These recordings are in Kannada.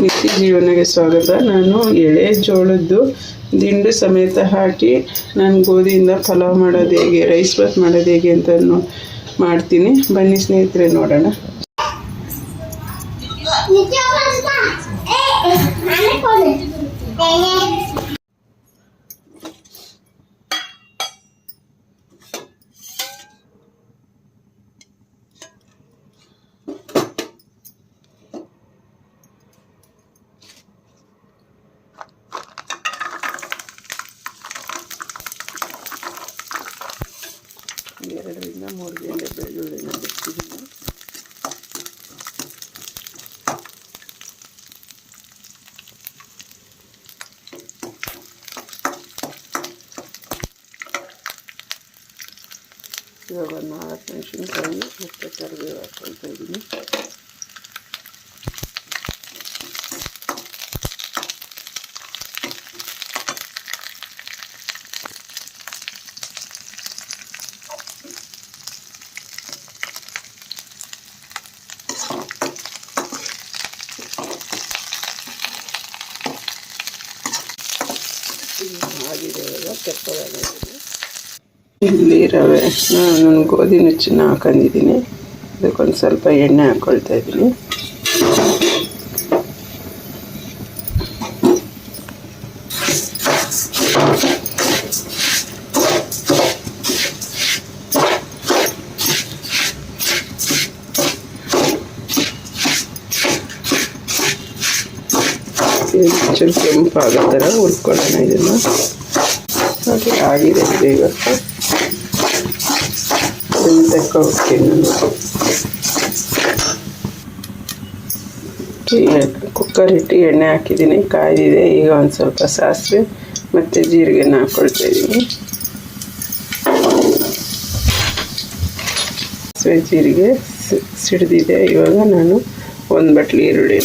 ನಿತ್ಯ ಜೀವನಗೆ ಸ್ವಾಗತ. ನಾನು ಎಳೆ ಜೋಳದ್ದು. ದಿಂಡು ಸಮೇತ ಹಾಕಿ ನಾನು ಗೋಧಿಯಿಂದ ಪಲಾವ್ ಮಾಡೋದು ಹೇಗೆ, ರೈಸ್ ಬಾತ್ ಮಾಡೋದು ಹೇಗೆ ಅಂತ ಮಾಡ್ತೀನಿ. ಬನ್ನಿ ಸ್ನೇಹಿತರೆ, ನೋಡೋಣ. ಎರಡರಿಂದ ಮೂರು ಗಂಟೆ ಬೆಳ್ಳುಳ್ಳಿನ ಬಿಟ್ಟಿದ್ದೀನಿ ಇವಾಗ ಒಂದು ನಾಲ್ಕು ಮೆಣಸಿನ್ಕಾಯಿ ಮತ್ತು ಕರಿಬೇವು ಹಾಕ್ಕೊಳ್ತಾ ಇದ್ದೀನಿ ಇಲ್ಲಿ ರವೆ ನಾನು ಗೋಧಿ ನುಚ್ಚನ್ನು ಹಾಕೊಂಡಿದ್ದೀನಿ. ಅದಕ್ಕೊಂದು ಸ್ವಲ್ಪ ಎಣ್ಣೆ ಹಾಕ್ಕೊಳ್ತಾ ಇದ್ದೀನಿ. ಚೂರು ಆಗೋ ಥರ ಹುರ್ಕೊಳ್ಳೋಣ ಇದನ್ನು ಹಾಗೆ ಆಗಿದೆ ಇದು. ಇವತ್ತು ಕುಕ್ಕರ್ ಇಟ್ಟು ಎಣ್ಣೆ ಹಾಕಿದ್ದೀನಿ ಕಾಯ್ದಿದೆ ಈಗ ಒಂದು ಸ್ವಲ್ಪ ಸಾಸಿವೆ. ಮತ್ತು ಜೀರಿಗೆನ ಹಾಕ್ಕೊಳ್ತಾ ಇದ್ದೀನಿ ಸಾಸಿವೆ, ಜೀರಿಗೆ ಸಿಡಿದಿದೆ. ಇವಾಗ ನಾನು ಒಂದು ಬಟ್ಲಿ ಈರುಳ್ಳಿ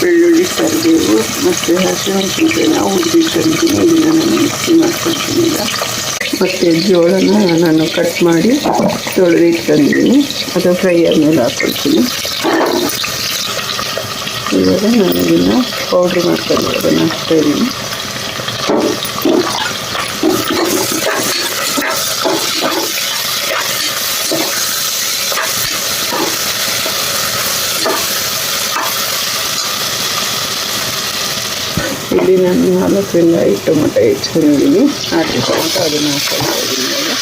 ಬೆಳ್ಳುಳ್ಳಿ ಕರಿಬೇವು ಮತ್ತು ಹಸಿಮೆಣಸಿನ್ಕಾಯಿನ ಹುರಿದಿಟ್ಟಿರ್ತೀನಿ ಇದನ್ನು ನಾನು ಮಿಕ್ಸಿ ಮಾಡ್ಕೊಳ್ತೀನಿ ಮತ್ತು ಜೋಳನ ನಾನು ಕಟ್ ಮಾಡಿ ತೊಳೆದಿಟ್ಕೊಂಡಿದ್ದೀನಿ ಅದು ಫ್ರೈಯರ್ ಮೇಲೆ ಹಾಕ್ಕೊಳ್ತೀನಿ ಇವಾಗ ನಾನು ಇದನ್ನು ಪೌಡ್ರ್ ಮಾಡ್ಕೊಂಡು ಅದನ್ನು ಹಾಕ್ತಾ ಇದ್ದೀನಿ ಇಲ್ಲಿ ನಾನು ನಾಲ್ಕರಿಂದ ಐದು ಟೊಮೊಟೊ ಹೆಚ್ಚಿಕೊಂಡಿದ್ದೀನಿ ನಾಲ್ಕು ಟೊಮೊಟೊ ಅದನ್ನು ಹಾಕ್ಕೊಳ್ತಾ ಇದ್ದೀನಿ ಇವಾಗ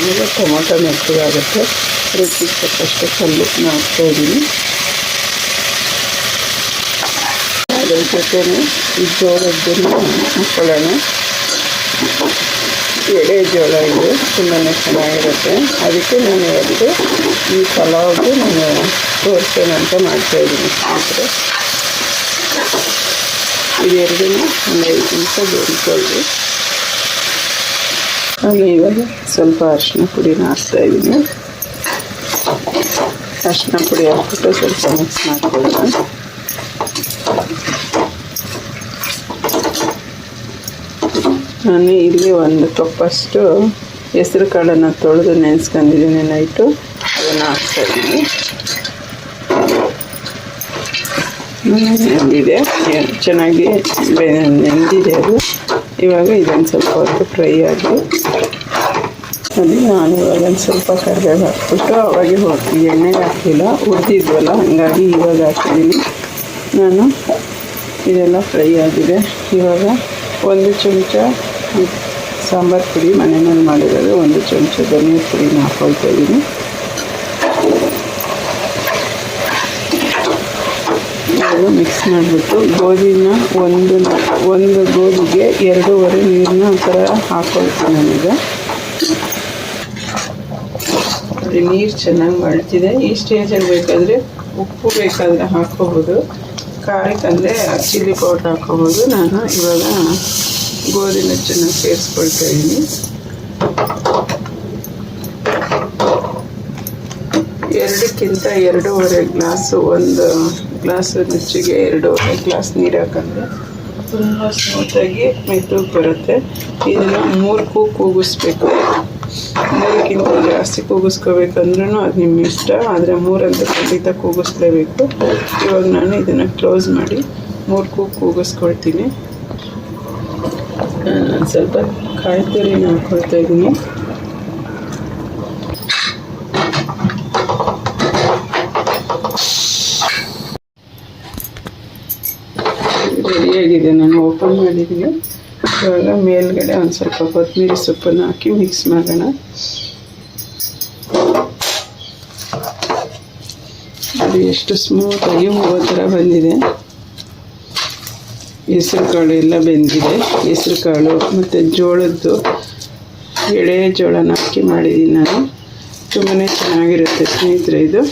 ಇವಾಗ ಟೊಮೊಟೊ ಮೆತ್ತಗಾಗುತ್ತೆ ರುಚಿಗೆ ತಕ್ಕಷ್ಟು ಕಲ್ಲು ಹಾಕ್ತಾ ಇದ್ದೀನಿ ಅದ್ರ ಜೊತೆನೆ ಈ ಜೋಳದ್ದನ್ನು ಹಾಕ್ಕೊಳ್ಳೋಣ ಎಳೆ ಜೋಳ ಇದು ತುಂಬಾ ಚೆನ್ನಾಗಿರುತ್ತೆ ಅದಕ್ಕೆ ನಾನು ಇವತ್ತು ಈ ಪಲಾವ್ಗೆ ನಾನು ತೋರಿಸೋಣ ಅಂತ ಮಾಡ್ತಾ ಇದ್ದೀನಿ ಸ್ನೇಹಿತರೆ ಇದೆರಡನ್ನೂ ಒಂದು ಐದು ನಿಮಿಷ ಬೇಯಿಸ್ಕೊಳ್ಳಿ ಹಾಗೆ ಇವಾಗ ಸ್ವಲ್ಪ ಅರಿಶಿನ ಪುಡಿನ ಹಾಕ್ತಾ ಇದ್ದೀನಿ ಅರಿಶಿನ ಪುಡಿ ಹಾಕ್ಬಿಟ್ಟು ಸ್ವಲ್ಪ ಮಿಕ್ಸ್ ಮಾಡ್ಕೊಳ್ಳೋಣ ನಾನು ಇಲ್ಲಿ ಒಂದು ಕಪ್ಪಷ್ಟು ಹೆಸರು ಕಾಳನ್ನು ತೊಳೆದು ನೆನೆಸ್ಕೊಂಡಿದ್ದೀನಿ ನೈಟು. ಅದನ್ನು ಹಾಕ್ತಾ ಇದ್ದೀನಿ. ನೆಂದಿದೆ. ಚೆನ್ನಾಗಿ ನೆಂದಿದೆ ಅದು. ಇವಾಗ ಇದೊಂದು ಸ್ವಲ್ಪ ಹೊತ್ತು ಫ್ರೈ ಆಗಿ ಅಲ್ಲಿ ನಾನು ಇವಾಗ ಒಂದು ಸ್ವಲ್ಪ ಕರಿಬೇವು ಹಾಕ್ಬಿಟ್ಟು ಅವಾಗೆ ಹೋಗಿ ಎಣ್ಣೆ ಹಾಕಿಲ್ಲ, ಹುರಿದಿದ್ವಲ್ಲ, ಹಾಗಾಗಿ ಇವಾಗ ಹಾಕಿದ್ದೀನಿ. ನಾನು ಇದೆಲ್ಲ ಫ್ರೈ ಆಗಿದೆ. ಇವಾಗ ಒಂದು ಚಮಚ ಸಾಂಬಾರು ಪುಡಿ ಮನೆಯಲ್ಲಿ ಮಾಡಿರೋದು, ಒಂದು ಚಮಚ ಧನಿಯ ಪುಡಿನ ಹಾಕ್ಕೊಳ್ತಾ ಇದ್ದೀನಿ. ಮಿಕ್ಸ್ ಮಾಡಿಬಿಟ್ಟು ಗೋಧಿನ ಒಂದು ಒಂದು ಗೋಧಿಗೆ ಎರಡೂವರೆ ನೀರನ್ನ ಒಂಥರ ಥರ ಹಾಕ್ಕೊಳ್ತೀನಿ ನಾನೀಗ. ನೀರು ಚೆನ್ನಾಗಿ ಮಳ್ತಿದೆ. ಈ ಸ್ಟೇಜಲ್ಲಿ ಬೇಕಾದರೆ ಉಪ್ಪು ಬೇಕಾದರೆ ಹಾಕ್ಕೋಬೋದು ಖಾರಕ್ಕಂದರೆ ಚಿಲ್ಲಿ ಪೌಡ್ರ್ ಹಾಕ್ಕೋಬೋದು ನಾನು ಇವಾಗ ಗೋಧಿ ನುಚ್ಚನ್ನು ಸೇರಿಸ್ಕೊಳ್ತಾ ಇದ್ದೀನಿ ಎರಡಕ್ಕಿಂತ ಎರಡೂವರೆ ಗ್ಲಾಸು, ಒಂದು ಗ್ಲಾಸ್ ನುಚ್ಚಿಗೆ ಎರಡೂವರೆ ಗ್ಲಾಸ್ ನೀರು ಹಾಕಂದ್ರೆ ತುಂಬ ಸ್ಮೂತಾಗಿ ಮೆತ್ತಗೆ ಬರುತ್ತೆ. ಇದನ್ನು ಮೂರು ಕೂಗಿಸ್ಬೇಕು. ಮೂರಕ್ಕಿಂತ ಜಾಸ್ತಿ ಕೂಗಿಸ್ಕೋಬೇಕಂದ್ರೂ ಅದು ನಿಮ್ಮ ಇಷ್ಟ. ಆದರೆ ಮೂರಂತೂ ಖಂಡಿತ ಕೂಗಿಸ್ಲೇಬೇಕು. ಇವಾಗ ನಾನು ಇದನ್ನು ಕ್ಲೋಸ್ ಮಾಡಿ ಮೂರು ಕೂಗ್ ಕೂಗಿಸ್ಕೊಳ್ತೀನಿ. ನಾನು ಸ್ವಲ್ಪ ಕಾಯಿ ತುರಿ ಹಾಕ್ಕೊಳ್ತಾ ಇದ್ದೀನಿ ರೆಡಿಯಾಗಿದೆ ನಾನು ಓಪನ್ ಮಾಡಿದ್ದೀನಿ. ಇವಾಗ ಮೇಲ್ಗಡೆ ಒಂದು ಸ್ವಲ್ಪ ಕೊತ್ತಂಬರಿ ಸೊಪ್ಪನ್ನು ಹಾಕಿ ಮಿಕ್ಸ್ ಮಾಡೋಣ. ಅದು ಎಷ್ಟು ಸ್ಮೂತಾಗಿ ಹೂವು ಥರ ಬಂದಿದೆ. ಹೆಸರು ಕಾಳು ಎಲ್ಲ ಬೆಂದಿದೆ. ಹೆಸರು ಕಾಳು ಮತ್ತು ಜೋಳದ್ದು ಎಳೆ ಜೋಳನ ಹಾಕಿ ಮಾಡಿದ್ದೀನಿ ನಾನು. ತುಂಬಾ ಚೆನ್ನಾಗಿರುತ್ತೆ ಸ್ನೇಹಿತರೆ ಇದು.